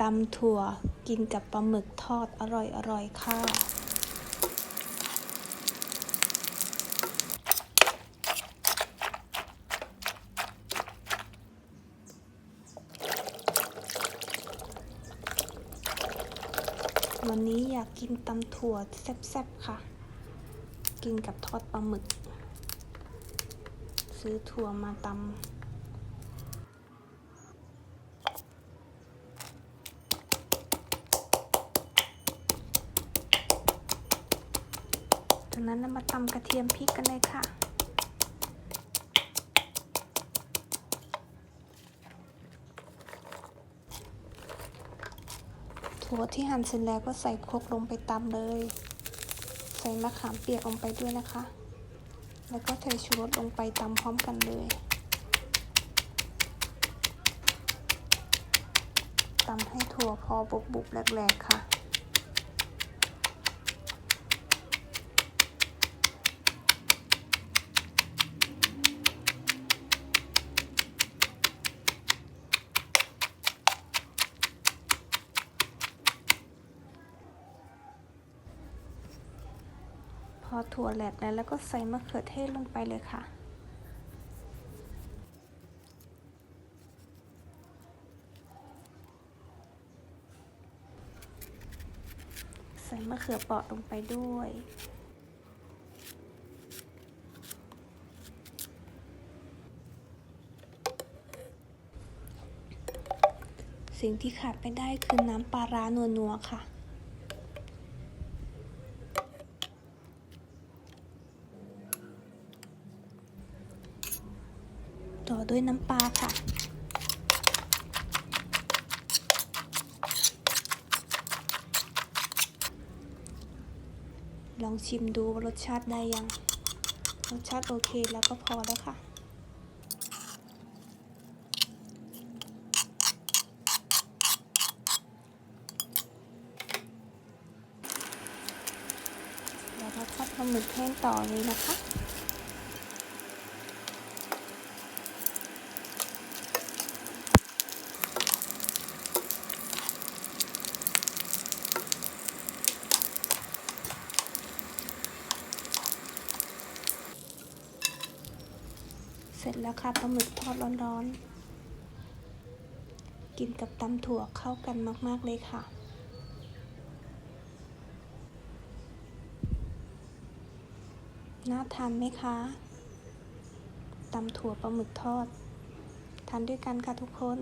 ตำถั่วกินกับปลาหมึกทอดอร่อยๆค่ะ วันนี้อยากกินตำถั่วแซ่บๆค่ะ กินกับทอดปลาหมึก ซื้อถั่วมาตำ จากนั้นเรามาตำกระเทียมพริกกันเลยค่ะ ถั่วที่หั่นเสร็จแล้วก็ใส่ครกลงไปตำเลย ใส่มะขามเปียกลงไปด้วยนะคะ แล้วก็ใส่ชูรสลงไปตำพร้อมกันเลยตำให้ถั่วพอบุบๆแหลกๆค่ะ พอถั่วแหลกแล้วแล้วก็ใส่มะเขือเทศลงไปเลยค่ะ ใส่มะเขือเปราะลงไปด้วยสิ่งที่ขาดไม่ได้คือน้ำปลาร้านัวๆค่ะ ต่อด้วยน้ำปลาค่ะ ลองชิมดูว่ารสชาติได้ยัง รสชาติโอเคแล้วก็พอแล้วค่ะเดี๋ยวเราทอดปลาหมึกแห้งต่อเลยนะคะ เสร็จแล้วค่ะปลาหมึกทอดร้อนๆ กินกับตำถั่วเข้ากันมากๆเลยค่ะ น่าทานไหมคะตำถั่วปลาหมึกทอด ทานด้วยกันค่ะทุกคน